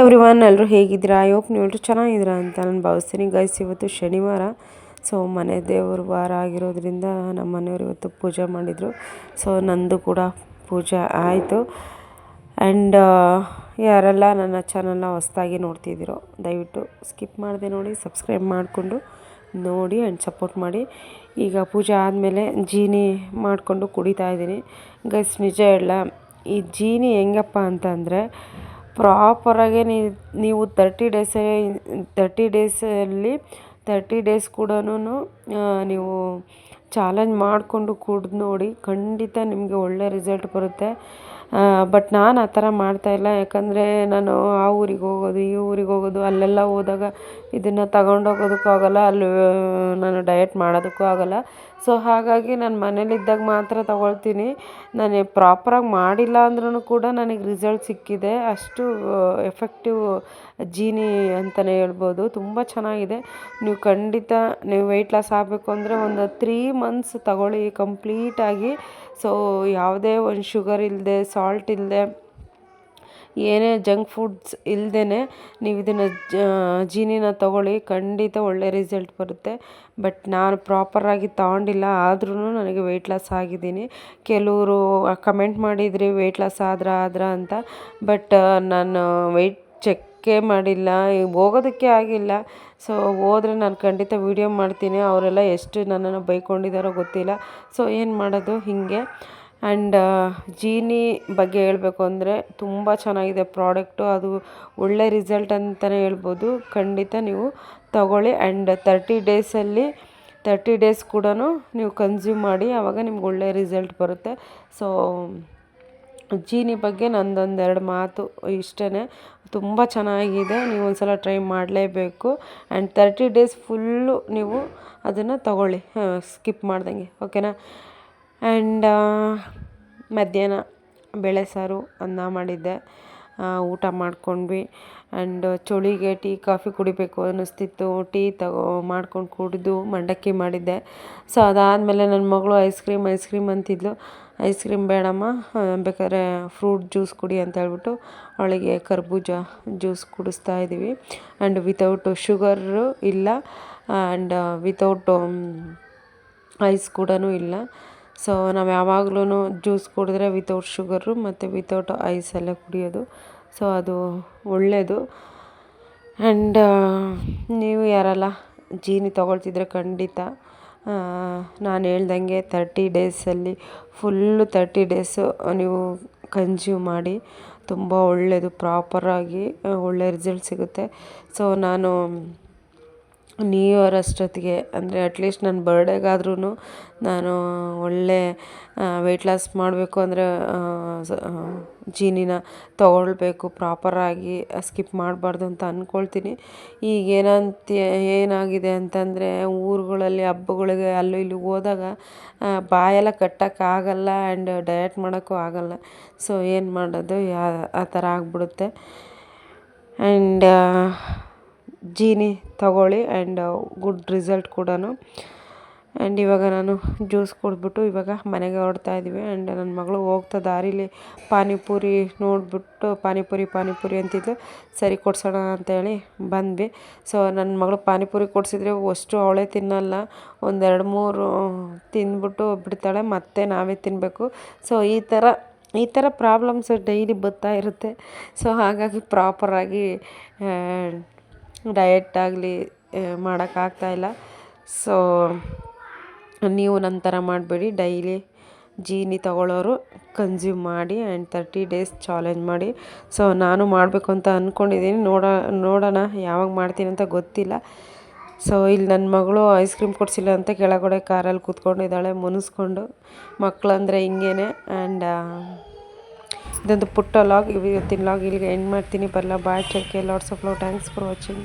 Every one ಎಲ್ಲರೂ ಹೇಗಿದ್ದೀರಾ? I hope ನೀವು ಎಲ್ಲರೂ ಚೆನ್ನಾಗಿದ್ದೀರಾ ಅಂತ ನಾನು ಭಾವಿಸ್ತೀನಿ. ಗೈಸ್ ಇವತ್ತು ಶನಿವಾರ. ಸೊ ಮನೆ ದೇವ್ರ ವಾರ ಆಗಿರೋದ್ರಿಂದ ನಮ್ಮ ಮನೆಯವರು ಇವತ್ತು ಪೂಜೆ ಮಾಡಿದರು. ಸೊ ನಂದು ಕೂಡ ಪೂಜೆ ಆಯಿತು. ಆ್ಯಂಡ್ ಯಾರೆಲ್ಲ ನನ್ನ ಚಾನಲ್ನ ಹೊಸ್ದಾಗಿ ನೋಡ್ತಿದ್ದೀರೋ, ದಯವಿಟ್ಟು ಸ್ಕಿಪ್ ಮಾಡಿದೆ ನೋಡಿ ಸಬ್ಸ್ಕ್ರೈಬ್ ಮಾಡಿಕೊಂಡು ನೋಡಿ ಆ್ಯಂಡ್ ಸಪೋರ್ಟ್ ಮಾಡಿ. ಈಗ ಪೂಜೆ ಆದಮೇಲೆ ಜೀನಿ ಮಾಡಿಕೊಂಡು ಕುಡಿತಾ ಇದ್ದೀನಿ. ಗೈಸ್ ನಿಜ ಹೇಳ ಈ ಜೀನಿ ಹೆಂಗಪ್ಪ ಅಂತಂದರೆ ಪ್ರಾಪರಾಗಿ ನೀವು ತರ್ಟಿ ಡೇಸೇ ತರ್ಟಿ ಡೇಸಲ್ಲಿ ತರ್ಟಿ ಡೇಸ್ ಕೂಡನು ನೀವು ಚಾಲೆಂಜ್ ಮಾಡಿಕೊಂಡು ಕುಡ್ದು ನೋಡಿ ಖಂಡಿತ ನಿಮಗೆ ಒಳ್ಳೆ ರಿಸಲ್ಟ್ ಬರುತ್ತೆ. ಬಟ್ ನಾನು ಆ ಥರ ಮಾಡ್ತಾಯಿಲ್ಲ ಯಾಕಂದರೆ ನಾನು ಆ ಊರಿಗೆ ಹೋಗೋದು, ಈ ಊರಿಗೆ ಹೋಗೋದು, ಅಲ್ಲೆಲ್ಲ ಹೋದಾಗ ಇದನ್ನು ತಗೊಂಡೋಗೋದಕ್ಕೂ ಆಗೋಲ್ಲ. ಅಲ್ಲಿ ನಾನು ಡಯಟ್ ಮಾಡೋದಕ್ಕೂ ಆಗೋಲ್ಲ. ಸೊ ಹಾಗಾಗಿ ನಾನು ಮನೇಲಿದ್ದಾಗ ಮಾತ್ರ ತಗೊಳ್ತೀನಿ. ನಾನು ಪ್ರಾಪರಾಗಿ ಮಾಡಿಲ್ಲ ಅಂದ್ರೂ ಕೂಡ ನನಗೆ ರಿಸಲ್ಟ್ ಸಿಕ್ಕಿದೆ. ಅಷ್ಟು ಎಫೆಕ್ಟಿವ್ ಜೀನಿ ಅಂತಲೇ ಹೇಳ್ಬೋದು. ತುಂಬ ಚೆನ್ನಾಗಿದೆ. ನೀವು ಖಂಡಿತ ನೀವು ವೆಯ್ಟ್ ಲಾಸ್ ಆಗಬೇಕು ಅಂದರೆ ಒಂದು ತ್ರೀ ಮಂತ್ಸ್ ತಗೊಳ್ಳಿ ಕಂಪ್ಲೀಟಾಗಿ ಸೊ ಯಾವುದೇ ಒಂದು ಶುಗರ್ ಇಲ್ಲದೆ ಸಾಲ್ಟ್ ಇಲ್ಲದೆ ಏನೇ ಜಂಕ್ ಫುಡ್ಸ್ ಇಲ್ಲದೇ ನೀವು ಇದನ್ನು ಜೀನಿನ ತಗೊಳ್ಳಿ, ಖಂಡಿತ ಒಳ್ಳೆ ರಿಸಲ್ಟ್ ಬರುತ್ತೆ. ಬಟ್ ನಾನು ಪ್ರಾಪರಾಗಿ ತಗೊಂಡಿಲ್ಲ ಆದ್ರೂ ನನಗೆ ವೆಯ್ಟ್ ಲಾಸ್ ಆಗಿದ್ದೀನಿ. ಕೆಲವರು ಕಮೆಂಟ್ ಮಾಡಿದ್ರಿ ವೆಯ್ಟ್ ಲಾಸ್ ಆದ್ರ ಆದ್ರ ಅಂತ. ಬಟ್ ನಾನು ವೆಯ್ಟ್ ಚೆಕ್ಕೇ ಮಾಡಿಲ್ಲ, ಹೋಗೋದಕ್ಕೆ ಆಗಿಲ್ಲ. ಸೊ ಹೋದರೆ ನಾನು ಖಂಡಿತ ವೀಡಿಯೋ ಮಾಡ್ತೀನಿ. ಅವರೆಲ್ಲ ಎಷ್ಟು ನನ್ನನ್ನು ಬೈಕೊಂಡಿದ್ದಾರೋ ಗೊತ್ತಿಲ್ಲ. ಸೊ ಏನು ಮಾಡೋದು? ಹೀಗೆ. ಆ್ಯಂಡ್ ಜೀನಿ ಬಗ್ಗೆ ಹೇಳಬೇಕು ಅಂದರೆ ತುಂಬ ಚೆನ್ನಾಗಿದೆ ಪ್ರಾಡಕ್ಟು ಅದು ಒಳ್ಳೆ ರಿಸಲ್ಟ್ ಅಂತಲೇ ಹೇಳ್ಬೋದು. ಖಂಡಿತ ನೀವು ತಗೊಳ್ಳಿ. ಆ್ಯಂಡ್ ತರ್ಟಿ ಡೇಸಲ್ಲಿ ತರ್ಟಿ ಡೇಸ್ ಕೂಡ ನೀವು ಕನ್ಸ್ಯೂಮ್ ಮಾಡಿ ಆವಾಗ ನಿಮ್ಗೆ ಒಳ್ಳೆ ರಿಸಲ್ಟ್ ಬರುತ್ತೆ. ಸೊ ಜೀನಿ ಬಗ್ಗೆ ನಂದೊಂದು ಎರಡು ಮಾತು ಇಷ್ಟೇ ತುಂಬ ಚೆನ್ನಾಗಿದೆ. ನೀವು ಒಂದು ಸಲ ಟ್ರೈ ಮಾಡಲೇಬೇಕು. ಆ್ಯಂಡ್ ತರ್ಟಿ ಡೇಸ್ ಫುಲ್ಲು ನೀವು ಅದನ್ನು ತಗೊಳ್ಳಿ. ಸ್ಕಿಪ್ ಮಾಡ್ದಂಗೆ. ಓಕೆನಾ ಆ್ಯಂಡ್ ಮಧ್ಯಾಹ್ನ ಬೇಳೆ ಸಾರು ಅನ್ನ ಮಾಡಿದ್ದೆ. ಊಟ ಮಾಡ್ಕೊಂಡ್ವಿ. ಆ್ಯಂಡ್, ಚಳಿಗೆ ಟೀ, ಕಾಫಿ ಕುಡಿಬೇಕು ಅನ್ನಿಸ್ತಿತ್ತು. ಟೀ ತಗೋ, ಮಾಡ್ಕೊಂಡು ಕುಡಿದು ಮಂಡಕ್ಕಿ ಮಾಡಿದ್ದೆ. ಸೊ, ಅದಾದಮೇಲೆ ನನ್ನ ಮಗಳು ಐಸ್ ಕ್ರೀಮ್ ಐಸ್ ಕ್ರೀಮ್ ಅಂತಿದ್ಲು. ಐಸ್ ಕ್ರೀಮ್ ಬೇಡಮ್ಮ. ಬೇಕಾದ್ರೆ ಫ್ರೂಟ್ ಜ್ಯೂಸ್ ಕುಡಿ ಅಂತ ಹೇಳ್ಬಿಟ್ಟು ಅವಳಿಗೆ ಕರ್ಬೂಜ ಜ್ಯೂಸ್ ಕುಡಿಸ್ತಾ ಇದ್ದೀವಿ. ಆ್ಯಂಡ್ ವಿತೌಟ್ ಶುಗರು ಇಲ್ಲ. ಆ್ಯಂಡ್ ವಿತೌಟ್ ಐಸ್ ಕೂಡ ಇಲ್ಲ. ಸೊ ನಾವು ಯಾವಾಗ್ಲೂ ಜ್ಯೂಸ್ ಕುಡಿದ್ರೆ ವಿತೌಟ್ ಶುಗರು ಮತ್ತು ವಿತೌಟ್ ಐಸಲ್ಲೇ ಕುಡಿಯೋದು. ಸೊ ಅದು ಒಳ್ಳೆಯದು ಆ್ಯಂಡ್ ನೀವು ಯಾರೆಲ್ಲ, ಜೀನಿ ತೊಗೊಳ್ತಿದ್ರೆ ಖಂಡಿತ ನಾನು ಹೇಳ್ದಂಗೆ ತರ್ಟಿ ಡೇಸಲ್ಲಿ ಫುಲ್ಲು ತರ್ಟಿ ಡೇಸು ನೀವು ಕನ್ಸ್ಯೂಮ್ ಮಾಡಿ, ತುಂಬ ಒಳ್ಳೆಯದು ಪ್ರಾಪರಾಗಿ ಒಳ್ಳೆ ರಿಸಲ್ಟ್ ಸಿಗುತ್ತೆ. ಸೊ ನಾನು ನ್ಯೂ ಇಯರ್ ಅಷ್ಟೊತ್ತಿಗೆ ಅಂದರೆ ಅಟ್ಲೀಸ್ಟ್ ನನ್ನ ಬರ್ಡೇಗಾದ್ರೂ ನಾನು ಒಳ್ಳೆ ವೆಯ್ಟ್ ಲಾಸ್ ಮಾಡಬೇಕು ಅಂದರೆ ಜೀನಿನ ತೊಗೊಳ್ಬೇಕು ಪ್ರಾಪರಾಗಿ ಸ್ಕಿಪ್ ಮಾಡಬಾರ್ದು ಅಂತ ಅಂದ್ಕೊಳ್ತೀನಿ ಈಗ ಏನಂತ, ಏನಾಗಿದೆ ಅಂತಂದರೆ ಊರುಗಳಲ್ಲಿ, ಹಬ್ಬಗಳಿಗೆ, ಅಲ್ಲೂ ಇಲ್ಲಿ ಹೋದಾಗ ಬಾಯೆಲ್ಲ ಕಟ್ಟೋಕ್ಕಾಗಲ್ಲ ಆ್ಯಂಡ್ ಡಯಟ್ ಮಾಡೋಕ್ಕೂ ಆಗಲ್ಲ. ಸೊ ಏನು ಮಾಡೋದು, ಯಾ, ಆ ಥರ ಆಗಿಬಿಡುತ್ತೆ. ಆ್ಯಂಡ್ ಜೀನಿ ತಗೊಳ್ಳಿ ಆ್ಯಂಡ್ ಗುಡ್ ರಿಸಲ್ಟ್ ಕೂಡ ಆ್ಯಂಡ್ ಇವಾಗ ನಾನು ಜ್ಯೂಸ್ ಕುಡಿದ್ಬಿಟ್ಟು ಇವಾಗ ಮನೆಗೆ ಹೊರಡ್ತಾ ಇದ್ದೀವಿ ಆ್ಯಂಡ್ ನನ್ನ ಮಗಳು ಹೋಗ್ತಾ ದಾರಿಲಿ ಪಾನಿಪುರಿ ನೋಡಿಬಿಟ್ಟು ಪಾನಿಪುರಿ ಪಾನಿಪುರಿ ಅಂತಿದ್ದು ಸರಿ ಕೊಡ್ಸೋಣ ಅಂತೇಳಿ ಬಂದ್ವಿ. ಸೊ ನನ್ನ ಮಗಳು ಪಾನಿಪುರಿ ಕೊಡಿಸಿದ್ರೆ ಅಷ್ಟು ಅವಳೆ ತಿನ್ನಲ್ಲ. ಒಂದೆರಡು ಮೂರು ತಿಂದ್ಬಿಟ್ಟು ಬಿಡ್ತಾಳೆ, ಮತ್ತೆ ನಾವೇ ತಿನ್ನಬೇಕು ಸೊ ಈ ಥರ ಈ ಥರ ಪ್ರಾಬ್ಲಮ್ಸ್ ಡೈಲಿ ಬರ್ತಾ ಇರುತ್ತೆ. ಸೊ ಹಾಗಾಗಿ ಪ್ರಾಪರಾಗಿ ಡಯಟ್ ಆಗಲಿ ಮಾಡೋಕ್ಕಾಗ್ತಾಯಿಲ್ಲ ಸೊ ನೀವು ನನ್ನ ಥರ ಮಾಡಬೇಡಿ. ಡೈಲಿ ಜೀನಿ ತಗೊಳ್ಳೋರು ಕನ್ಸ್ಯೂಮ್ ಮಾಡಿ ಆ್ಯಂಡ್ ತರ್ಟಿ ಡೇಸ್ ಚಾಲೆಂಜ್ ಮಾಡಿ. ಸೊ ನಾನು ಮಾಡಬೇಕು ಅಂತ ಅಂದ್ಕೊಂಡಿದ್ದೀನಿ ನೋಡ, ನೋಡೋಣ ಯಾವಾಗ ಮಾಡ್ತೀನಿ ಅಂತ ಗೊತ್ತಿಲ್ಲ. ಸೊ ಇಲ್ಲಿ ನನ್ನ ಮಗಳು ಐಸ್ ಕ್ರೀಮ್ ಕೊಡಿಸಿಲ್ಲ ಅಂತ ಕೆಳಗಡೆ ಕಾರಲ್ಲಿ ಕೂತ್ಕೊಂಡಿದ್ದಾಳೆ, ಮುನಿಸ್ಕೊಂಡು. ಮಕ್ಕಳಂದ್ರೆ ಹಿಂಗೇನೆ. ಆ್ಯಂಡ್ ಇದೊಂದು ಪುಟ್ಟ ಲಾಗ್ ಇವತ್ತಿನ ಲಾಗ್ ಇಲ್ಲಿಗೆ ಎಂಡ್ ಮಾಡ್ತೀನಿ. ಬರಲ್ಲ bye take care lots of love thanks for watching